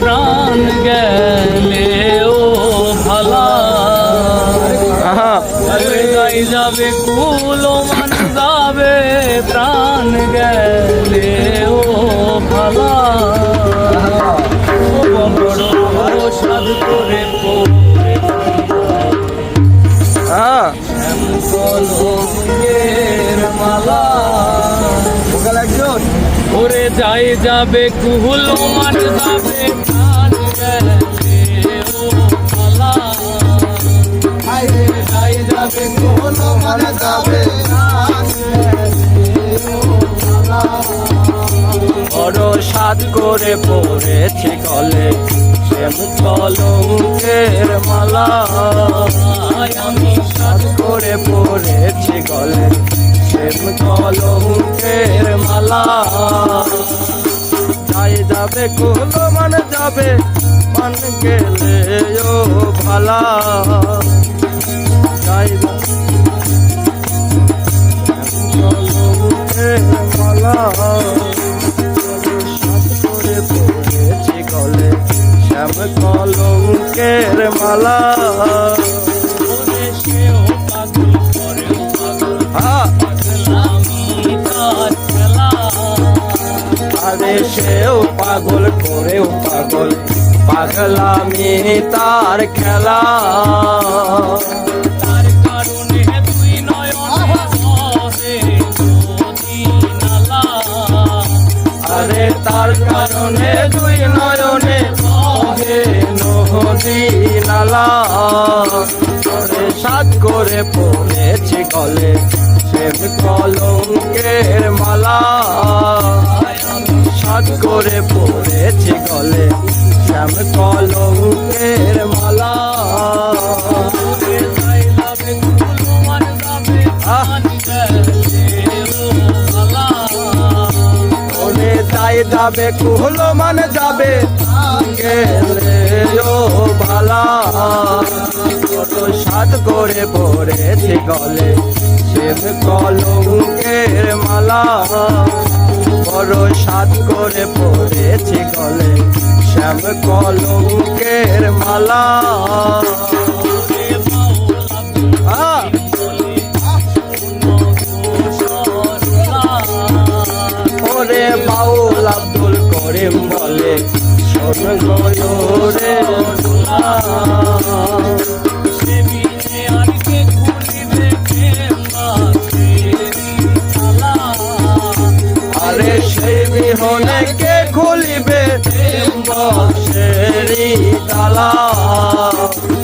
প্রাণ গেলে ও ভালা। যাবে কুলো মান যাবে প্রাণ গেলে ও ভালা। বড় সাধ করে মালা। একজন। ওরে যাই যাবে কুহুল মান যাবে প্রাণ গেলে ও ভালা যাই যাবে কুহুল মান যাবে বড় সাত করে পড়েছে গলে শ্যাম কলঙ্কের মালা। আমি সাত করে পড়েছি গলে শ্যাম কলঙ্কের মালা। যাই যাবে কোলো মানে যাবে, মান গেলে ও ভালা। যাই কলঙ্কের মালা করে পড়েছি গলে শ্যাম কলঙ্কের মালা। সেও পাগল, করেও পাগল। পাগলামি তার খেলা। আরে তার কারণে দুই নয়নে বহে নদী নালা। সাত করে পড়েছি গলে শ্যাম কলঙ্কের মালা। সাত করে পড়েছি গলে। শ্যাম কলঙ্কের মালা। যাই যাবে, কুহলো মানে যাবে গেলে ও ভালা কত সাত করে পড়েছি গলে শিব কলঙ্কের মালা। বড় সাত করে পড়েছি গলে শ্যাম কলঙ্কের মালা। বিহনে কে খুলিবে তালা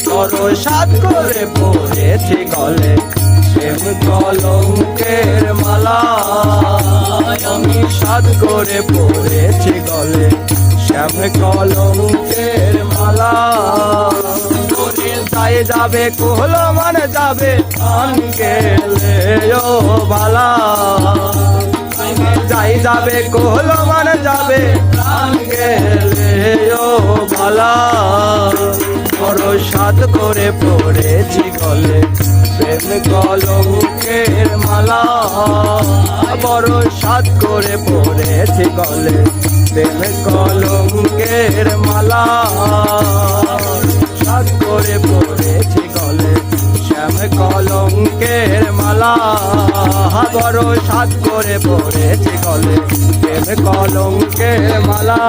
বড় সাত করে পড়েছি গলে প্রেম কলঙ্কের মালা। আমি সাত করে পড়েছি গলে শ্যাম কলঙ্কের মালা। যাই যাবে কোহলো মানে যাবে আন গেলে ও বালা। যাবে, কোহলো মানে যাবে। ও ভালা বড় সাত করে পড়েছি গলে। প্রেম কলঙ্কের মালা বড় সাত করে পড়েছি গলে। প্রেম কলঙ্কের মালা সাত করে বারো সাত করে পড়েছি গলে কলঙ্কে মালা।